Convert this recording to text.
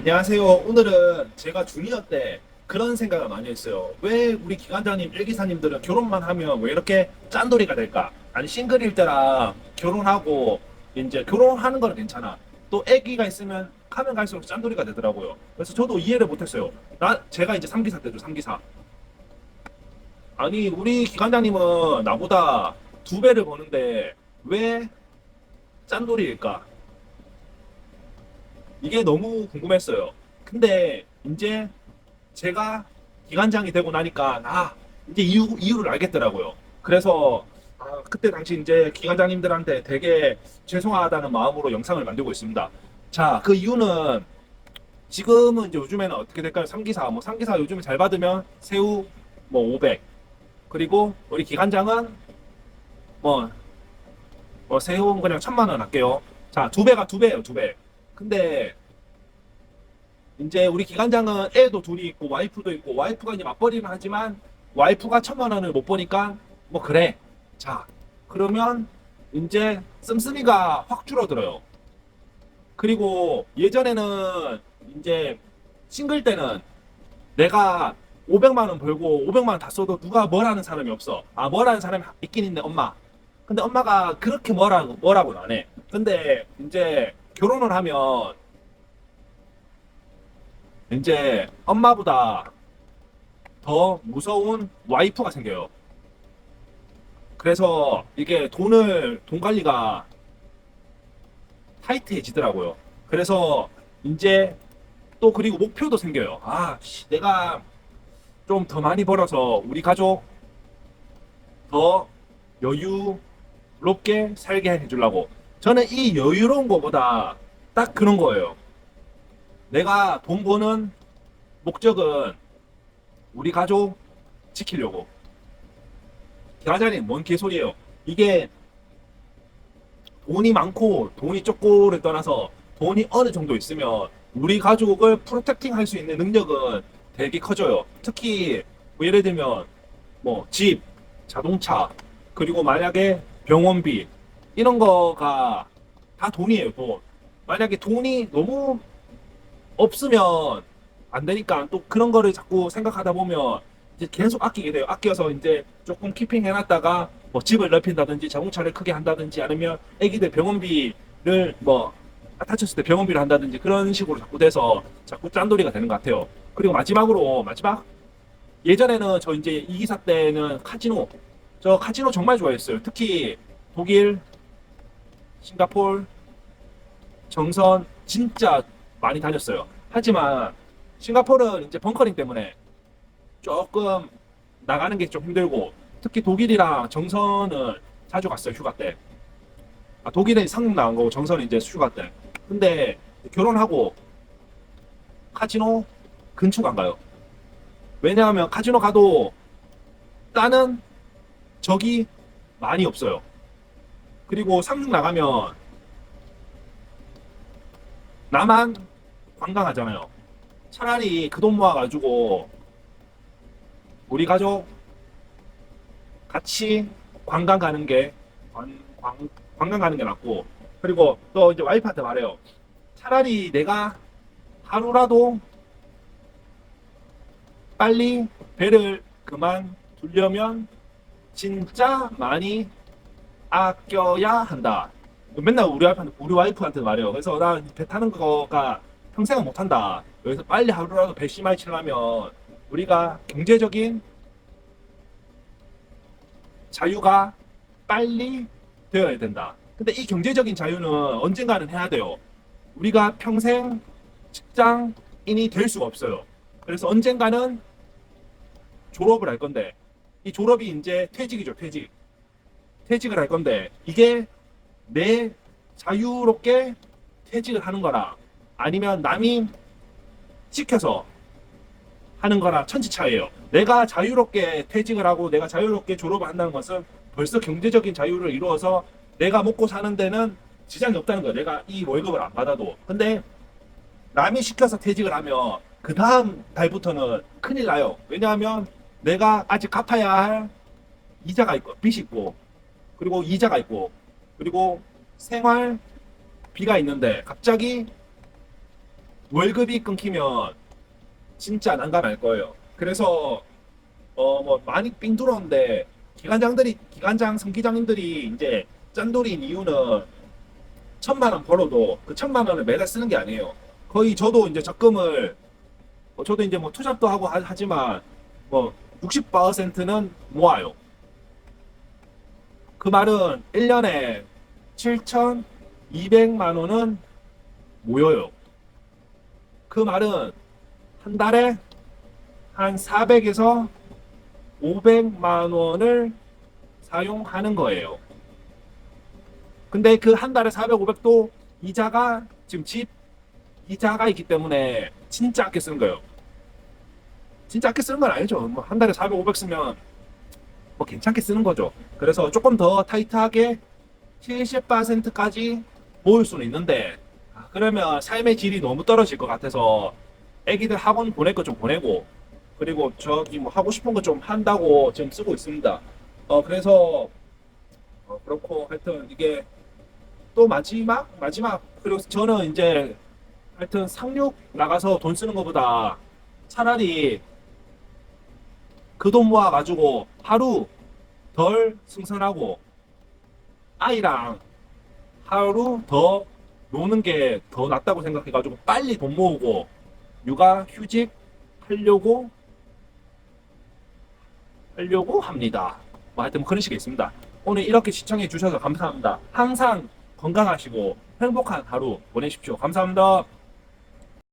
안녕하세요. 오늘은 제가 주니어 때 그런 생각을 많이 했어요. 왜 우리 기관장님, 일기사님들은 결혼만 하면 왜 이렇게 짠돌이가 될까? 아니 싱글일 때랑 결혼하고 이제 결혼하는 건 괜찮아. 또 아기가 있으면 가면 갈수록 짠돌이가 되더라고요. 그래서 저도 이해를 못했어요. 나 제가 이제 3기사 때죠, 3기사. 아니 우리 기관장님은 나보다 두 배를 버는데 왜 짠돌이일까? 이게 너무 궁금했어요. 근데 이제 제가 기관장이 되고 나니까 아 이제 이유 이유를 알겠더라고요. 그래서 아, 그때 당시 이제 기관장님들한테 되게 죄송하다는 마음으로 영상을 만들고 있습니다. 자, 그 이유는 지금은 이제 요즘에는 어떻게 될까요? 3기사, 뭐 3기사 요즘에 잘 받으면 새우 뭐 500. 그리고 우리 기관장은 뭐, 뭐 새우 그냥 천만 원 할게요. 자, 두 배가 두 배예요, 두 배. 근데 이제 우리 기관장은 애도 둘이 있고 와이프도 있고 와이프가 이제 맞벌이는 하지만 와이프가 천만 원을 못 보니까 뭐 그래. 자, 그러면 이제 씀씀이가 확 줄어들어요. 그리고 예전에는 이제 싱글 때는 내가 500만 원 벌고 500만 원 다 써도 누가 뭐라는 사람이 없어. 아, 뭐라는 사람이 있긴 있네, 엄마. 근데 엄마가 그렇게 뭐라고 뭐라고는 안 해. 근데 이제 결혼을 하면 이제 엄마보다 더 무서운 와이프가 생겨요. 그래서 이게 돈을 돈 관리가 타이트해지더라고요. 그래서 이제 또 그리고 목표도 생겨요. 아, 씨, 내가 좀 더 많이 벌어서 우리 가족 더 여유롭게 살게 해주려고. 저는 이 여유로운 거보다 딱 그런 거예요. 내가 돈 버는 목적은 우리 가족 지키려고. 기아자님, 뭔 개소리예요. 이게 돈이 많고 돈이 적고를 떠나서 돈이 어느 정도 있으면 우리 가족을 프로텍팅 할 수 있는 능력은 되게 커져요. 특히 뭐 예를 들면 뭐 집, 자동차, 그리고 만약에 병원비 이런 거가 다 돈이에요, 돈. 만약에 돈이 너무 없으면 안 되니까 또 그런 거를 자꾸 생각하다 보면 이제 계속 아끼게 돼요. 아껴서 이제 조금 키핑 해놨다가 뭐 집을 넓힌다든지 자동차를 크게 한다든지 아니면 애기들 병원비를 뭐 다쳤을 때 병원비를 한다든지 그런 식으로 자꾸 돼서 자꾸 짠돌이가 되는 것 같아요. 그리고 마지막으로 마지막 예전에는 저 이제 이 기사 때는 카지노 저 카지노 정말 좋아했어요. 특히 독일, 싱가폴, 정선 진짜 많이 다녔어요. 하지만 싱가포르는 이제 벙커링 때문에 조금 나가는 게 좀 힘들고 특히 독일이랑 정선은 자주 갔어요 휴가 때. 아, 독일은 상륙 나간 거고 정선은 이제 휴가 때. 근데 결혼하고 카지노 근처가 안 가요. 왜냐하면 카지노 가도 따는 적이 많이 없어요. 그리고 상륙 나가면 나만 관광하잖아요. 차라리 그 돈 모아가지고 우리 가족 같이 관광 가는 게 관, 관, 관광 가는 게 낫고 그리고 또 이제 와이프한테 말해요. 차라리 내가 하루라도 빨리 배를 그만 두려면 진짜 많이 아껴야 한다. 맨날 우리 와이프한테, 우리 와이프한테 말해요. 그래서 나 배 타는 거가 평생은 못 한다. 여기서 빨리 하루라도 배 심하게 치려면 우리가 경제적인 자유가 빨리 되어야 된다. 근데 이 경제적인 자유는 언젠가는 해야 돼요. 우리가 평생 직장인이 될 수가 없어요. 그래서 언젠가는 졸업을 할 건데 이 졸업이 이제 퇴직이죠, 퇴직. 퇴직을 할 건데 이게 내 자유롭게 퇴직을 하는 거라 아니면 남이 시켜서 하는 거나 천지 차이예요. 내가 자유롭게 퇴직을 하고 내가 자유롭게 졸업을 한다는 것은 벌써 경제적인 자유를 이루어서 내가 먹고 사는 데는 지장이 없다는 거예요. 내가 이 월급을 안 받아도. 근데 남이 시켜서 퇴직을 하면 그 다음 달부터는 큰일 나요. 왜냐하면 내가 아직 갚아야 할 이자가 있고 빚이 있고 그리고 이자가 있고 그리고 생활비가 있는데 갑자기 월급이 끊기면 진짜 난감할 거예요. 그래서 어 뭐 많이 삥 들어오는데 기관장들이 기관장 성기장님들이 이제 짠돌이인 이유는 천만 원 벌어도 그 천만 원을 매달 쓰는 게 아니에요. 거의 저도 이제 적금을 뭐 저도 이제 뭐 투잡도 하고 하- 하지만 뭐 60%는 모아요. 그 말은 1년에 7,200만 원은 모여요. 그 말은 한 달에 한 400에서 500만 원을 사용하는 거예요. 근데 그 한 달에 400, 500도 이자가 지금 집 이자가 있기 때문에 진짜 아껴 쓰는 거예요. 진짜 아껴 쓰는 건 아니죠. 뭐 한 달에 400, 500 쓰면 뭐 괜찮게 쓰는 거죠. 그래서 조금 더 타이트하게 70%까지 모을 수는 있는데 아, 그러면 삶의 질이 너무 떨어질 것 같아서 애기들 학원 보낼 거 좀 보내고 그리고 저기 뭐 하고 싶은 거 좀 한다고 지금 쓰고 있습니다. 어 그래서 어, 그렇고 하여튼 이게 또 마지막 마지막 그리고 저는 이제 하여튼 상륙 나가서 돈 쓰는 것보다 차라리 그 돈 모아 가지고 하루 덜 승선하고 아이랑 하루 더 노는 게 더 낫다고 생각해 가지고 빨리 돈 모으고 육아 휴직 하려고 하려고 합니다. 뭐 하여튼 그런 식이 있습니다. 오늘 이렇게 시청해 주셔서 감사합니다. 항상 건강하시고 행복한 하루 보내십시오. 감사합니다.